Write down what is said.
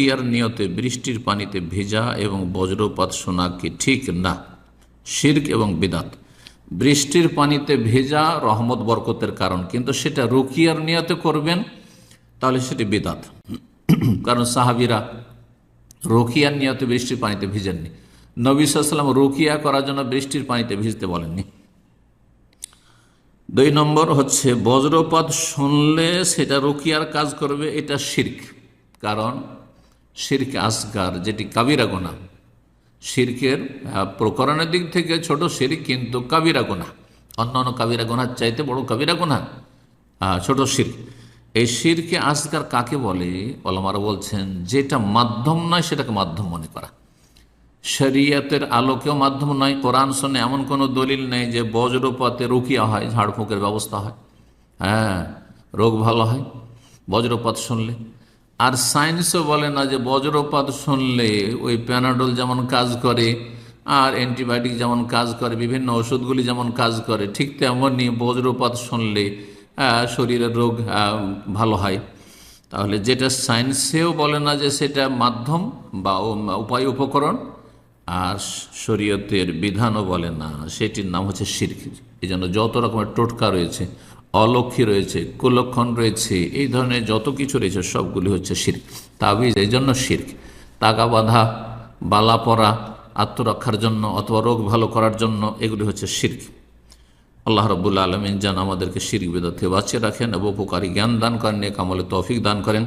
রকিয়ার নিয়তে বৃষ্টির পানিতে ভেজা এবং বজ্রপাত শোনা কি ঠিক না? শির্ক এবং বিদাত। বৃষ্টির পানিতে ভেজা রহমত বরকতের কারণ, কিন্তু সেটা রকিয়ার নিয়তে করবেন, তাহলে সেটি বিদাত। কারণ সাহাবিরা রকিয়ার নিয়তে বৃষ্টির পানিতে ভিজেননি। নবী সাল্লাম রকিয়া করার জন্য বৃষ্টির পানিতে ভিজতে বলেননি। দুই নম্বর হচ্ছে, বজ্রপাত শুনলে সেটা রকিয়ার কাজ করবে, এটা শির্ক। কারণ শির্ক আসগার, যেটি কাবিরা গোনা শির্কের প্রকরণের দিক থেকে ছোট শির্ক কিন্তু কাবিরা গোনা অন্য অন্য কাবিরা গোনার চাইতে বড় কাবিরা গোনা ছোট শির্ক। এই শিরকে আসগার কাকে বলে? অলমারা বলছেন, যেটা মাধ্যম নয় সেটাকে মাধ্যম মনে করা। শরিয়তের আলোকেও মাধ্যম নয়। কোরআন শোনে এমন কোনো দলিল নেই যে বজ্রপাতে রুকিয়া হয়, ঝাড়ফুঁকের ব্যবস্থা হয়। হ্যাঁ রোগ ভালো হয়, বজ্রপাত শুনলে। আর সায়েন্সও বলে না যে বজ্রপাত শুনলে ওই প্যানাডোল যেমন কাজ করে, আর অ্যান্টিবায়োটিক যেমন কাজ করে, বিভিন্ন ওষুধগুলি যেমন কাজ করে, ঠিক তেমনই বজ্রপাত শুনলে শরীরের রোগ ভালো হয়। তাহলে যেটা সায়েন্সেও বলে না যে সেটা মাধ্যম বা উপায় উপকরণ, আর শরীয়তের বিধানও বলে না, সেটির নাম হচ্ছে শির্ক। এই জন্য যত রকমের টোটকা রয়েছে অলক্ষী রয়েছে, কুলক্ষণ রয়েছে, এই ধরনের যত কিছু রয়েছে, সবগুলি হচ্ছে শির্ক তাবিজ, এই জন্য শির্ক তাগা বাঁধা, বালা পরা, আত্মরক্ষার জন্য অথবা রোগ ভালো করার জন্য এগুলি হচ্ছে শির্ক আল্লাহ রবুল্লা আলমিন যেন আমাদেরকে শির্ক বেদাতে বাঁচিয়ে রাখেন এবং উপকারী জ্ঞান দান করেন এক আমলে তৌফিক দান করেন।